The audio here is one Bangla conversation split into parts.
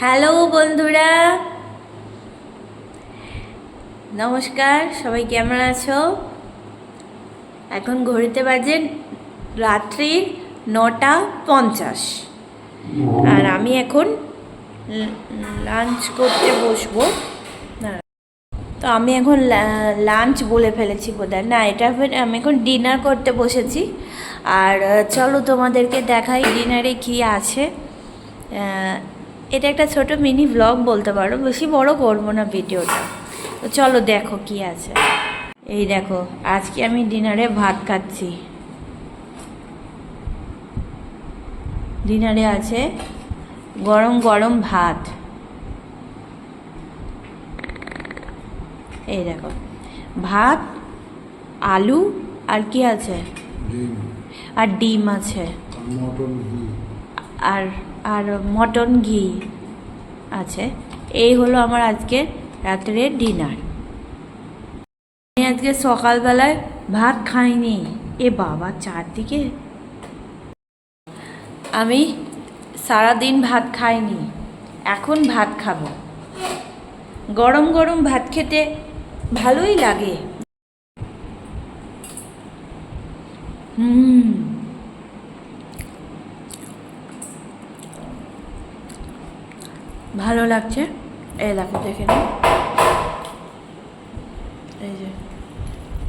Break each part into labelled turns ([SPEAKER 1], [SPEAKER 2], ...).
[SPEAKER 1] হ্যালো বন্ধুরা। নমস্কার, সবাই কেমন আছো? এখন ঘড়িতে বাজে রাত্রির নটা পঞ্চাশ। আর আমি এখন লাঞ্চ করতে বসবো। তো আমি এখন লাঞ্চ বলে ফেলেছি বোধহয় না, এটা আমি এখন ডিনার করতে বসেছি। আর, চলো তোমাদেরকে দেখাই ডিনারে কি আছে। এটা একটা ছোট মিনি ব্লগ বলতে পারো বেশি বড় করব না ভিডিওটা। তো চলো দেখো কি আছে। এই দেখো আজকে আমি ডিনারে ভাত খাচ্ছি। ডিনারে আছে গরম গরম ভাত। এই দেখো ভাত আলু আর কি আছে? আর ডিম আছে।
[SPEAKER 2] মটন
[SPEAKER 1] আর আর মটন ঘি আছে। এই হলো আমার আজকে রাত্রের ডিনার। আমি আজকে সকালবেলায় ভাত খাইনি। এ বাবা, চারদিকে। আমি সারাদিন ভাত খাইনি, এখন ভাত খাব। গরম গরম ভাত খেতে ভালোই লাগে। হুম। ভালো লাগছে। এই দেখো, দেখে নিই এই যে,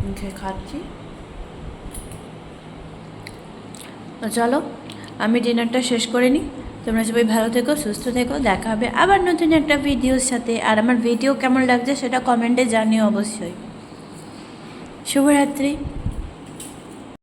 [SPEAKER 1] মুখে খাচ্ছি। তো চলো, আমি ডিনারটা শেষ করে নিই। তোমরা সবাই ভালো থেকো, সুস্থ থেকো, দেখা হবে আবার নতুন একটা ভিডিওর সাথে। আর আমার ভিডিও কেমন লাগছে সেটা কমেন্টে জানিও অবশ্যই। শুভরাত্রি।